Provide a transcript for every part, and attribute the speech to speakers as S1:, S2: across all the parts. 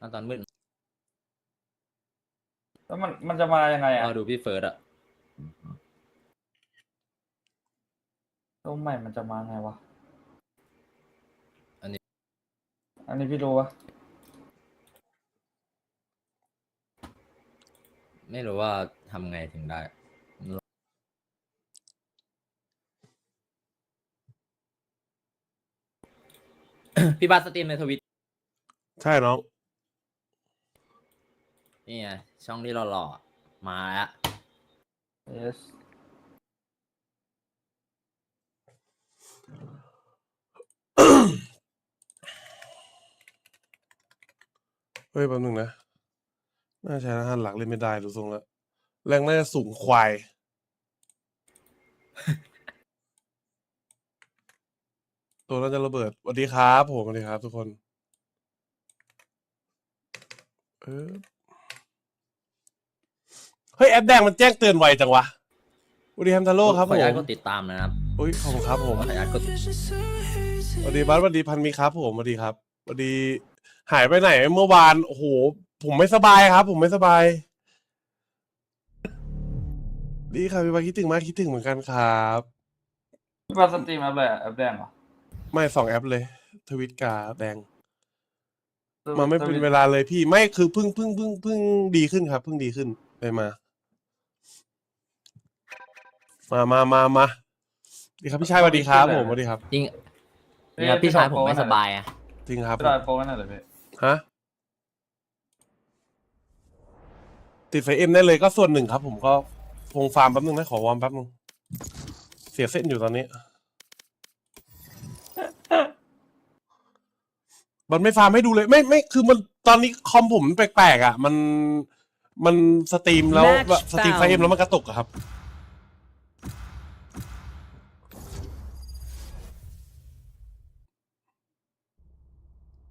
S1: มาตอนมืด
S2: แล้วมันมันจะมายังไงอะ
S1: เราดูพี่เฟิร์สอะ
S2: ตัวใหม่มันจะมาไงวะ
S1: อันนี้
S2: อันนี้พี่รู้ปะ
S1: ไม่รู้ว่าทำไงถึงได้ พี่บัสสตรีมในทวิต
S3: ใช่น้อง
S1: นี่ไงช่องที่เราหล่อๆอะมาแล้ว
S2: เอส
S3: เฮ้ยแป๊บนึงนะ น่าใช้รหัสหลักเล่นไม่ได้ดูทรงแล้ว แรงน่าจะสูงควาย ตัวน่าจะระเบิดสวัสดีครับผมสวัสดีครับทุกคน เออ เฮ้ยแอปแดงมันแจ้งเตือนไวจังวะสวัสดีแฮมทาโร่ครับ
S1: ข
S3: ผ
S1: ออนุญาต
S3: ม
S1: กดติดตามนะครับ
S3: อุ้ยขอบคุณครับผม
S1: ขออนุญาตกด
S3: สวัสดีบัสสวัสดีพันมีครับผมสวัสดีครับสวัสดี หายไปไหนเมื่อวานโอ้โหผมไม่สบายครับ ผมไม่สบาย ดีครับพี่บาคิดถึงมากคิดถึงเหมือนกันครับ
S2: พี่มาสตรีมแอปอะไรอะแอปแดงเหรอ
S3: ไม่สองแอปเลย ทวิตกาแดง
S2: ตัว
S3: มันไม่
S2: ตัว
S3: เป็นเวลาเลยพี่ไม่คือเพิ่งเพิ่งเพิ่งเพิ่งดีขึ้นครับเพิ่งดีขึ้นไปมา มามามามาดีครับพี่ชายสวัสดีครับผมสวัสดีครับ
S1: จริงจริงครับพี่ชายผมไม่สบายอะ
S3: จริงครับ
S2: พี่ได้โปรกันหน่อยเลยพี่
S3: ฮะติดไฟเอ็มได้เลยก็ส่วนหนึ่งครับ ผมก็คงฟาร์มแป๊บนึงนะขอวอร์มแป๊บนึงเสียเส้นอยู่ตอนนี้ มันไม่ฟาร์มให้ดูเลย ไม่ไม่คือมันตอนนี้คอมผมมันแปลกๆอะ มันมันสตรีมแล้ว
S4: Match
S3: แบบสตรีมไฟเอ็ม
S4: found
S3: แล้วมันกระตุกอะครับ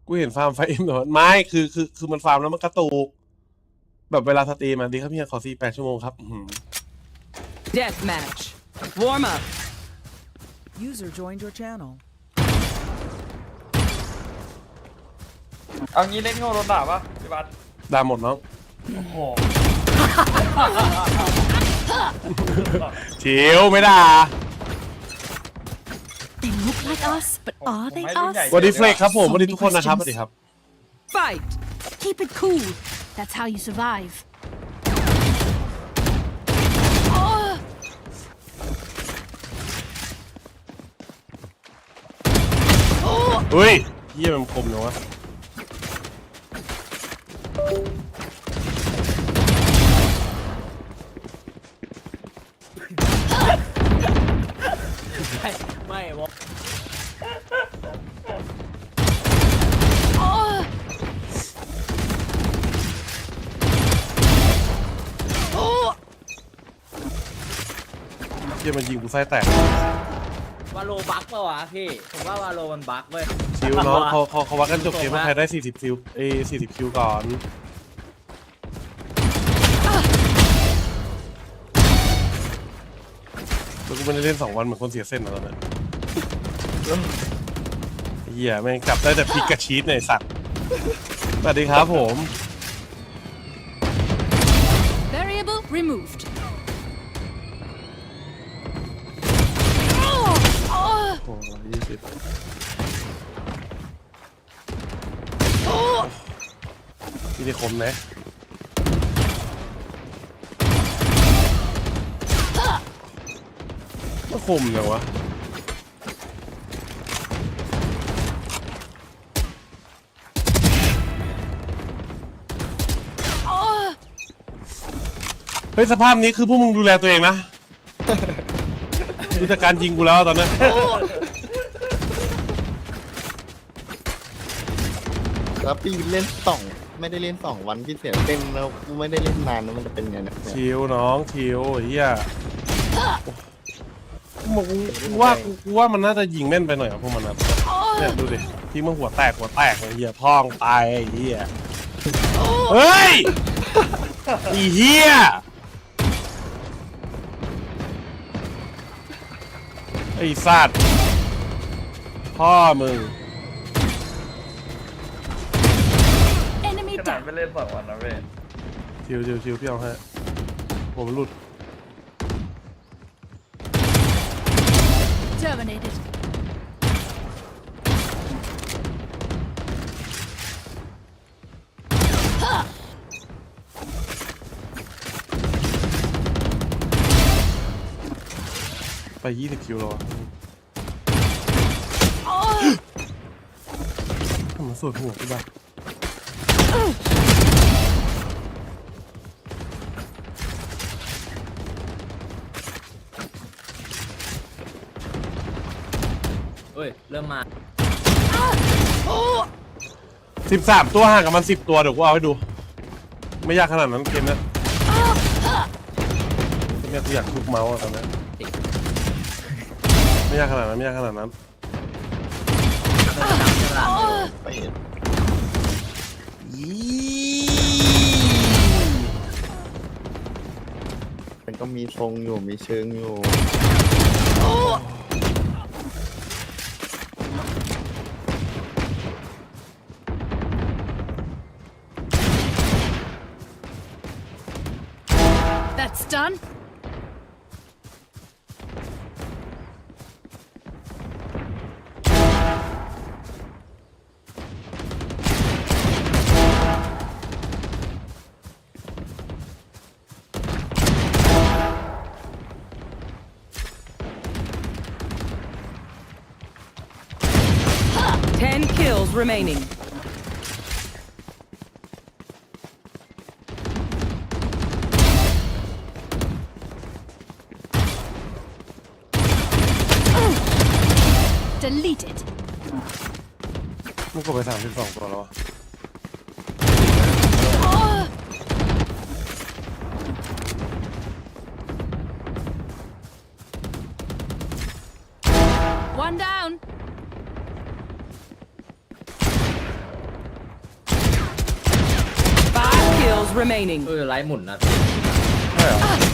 S3: กูเห็นฟาร์มไฟเอ็มแต่ว่าไม่คือคือคือมันฟาร์มแล้วมันกระตุก แบบเวลาสตรีมอะดีครับพี่ขอสี่แปดชั่วโมงครับอื้อหือ
S4: Death match. Warm up.
S5: User joined your channel.
S2: เอางี้เล่นโง่โดนด่าปะพี่บัส
S3: ดาหมดน้อง
S2: โอ้โห
S3: ชิวไม่ด่า
S6: They look like us, but are they
S2: ผมให้รุ่นใหญ่
S6: us?
S3: สวัสดีเฟรกครับผมสวัสดีทุกคนนะครับสวัสดีครับ
S4: Fight.
S6: Keep it cool. That's how you survive.
S3: เฮ้ยเยี่ยมันคมจังวะ
S1: ไม่
S3: เยี่ยมันยิงกูไส้แตก
S1: วาโลบักเปล่าวะพี่ผมว่าวาโลมันบักเว้ย
S3: ชิวน้องเขาเขาเขาวัดกันจบเกมว่าใครได้ 40คิวเอ้40 คิวก่อน แล้วกูไม่ได้เล่นสองวัน เหมือนคนเสียเส้นนะตอนนั้นเหี้ยแม่งจับได้แต่พริกกับชีสในยไอ้สัตว์ สวัสดีครับผม
S6: Variable removed.
S3: ยี่สิบพี่นี่คมนะก็คมเลยวะเฮ้ยสภาพนี้คือพวกมึงดูแลตัวเองนะ ดูจากการยิงกูแล้วตอนนี้
S7: แล้วพี่เล่นสองไม่ได้เล่นสองวันพี่เสียเต้นแล้วไม่ได้เล่นนานแล้วมันจะเป็นไงเนี่ย
S3: ชิวน้องชิวเฮียกูกูว่ากูกูว่ามันน่าจะยิงแม่นไปหน่อยอะพวกมันนะเนี่ยดูดิที่มันหัวแตกหัวแตกเลยเฮียท้องตายไอ้เฮียเฮ้ยไอ้เฮียไอ้สัตว์พ่อมึง
S6: Enemy
S2: ไหนไม่เล่นสองวันนะเว้ย
S3: ชิวชิวชิวพี่เอาให้ผมหลุด
S6: Terminated.
S3: ไปยี่สิบคิวแล้วอะทำไมสวยหัวพี่บ้า
S1: เยเริ่มมา
S3: สิบสามตัวห่างกับมันสิบตัว เดี๋ยวกูเอาให้ดู ไม่ยากขนาดนั้นเกมเนี้ยเกมเนี้ยกูอยากทุกเมาส์อะตอนเนี้ยไม่ยากขนาดนั้นไม่ยากขนาดนั้น
S7: ไปเห็นมันก็มีทรงอยู่มีเชิงอยู่
S6: Done.
S4: 10 kills remaining.
S6: Deleted.
S3: มึงกดไปสามสิบสองตัวแล้ววะ
S6: One down.
S4: 5 kills remaining.
S1: เออไลฟ์หมุนนะ
S3: ใช่เหรอ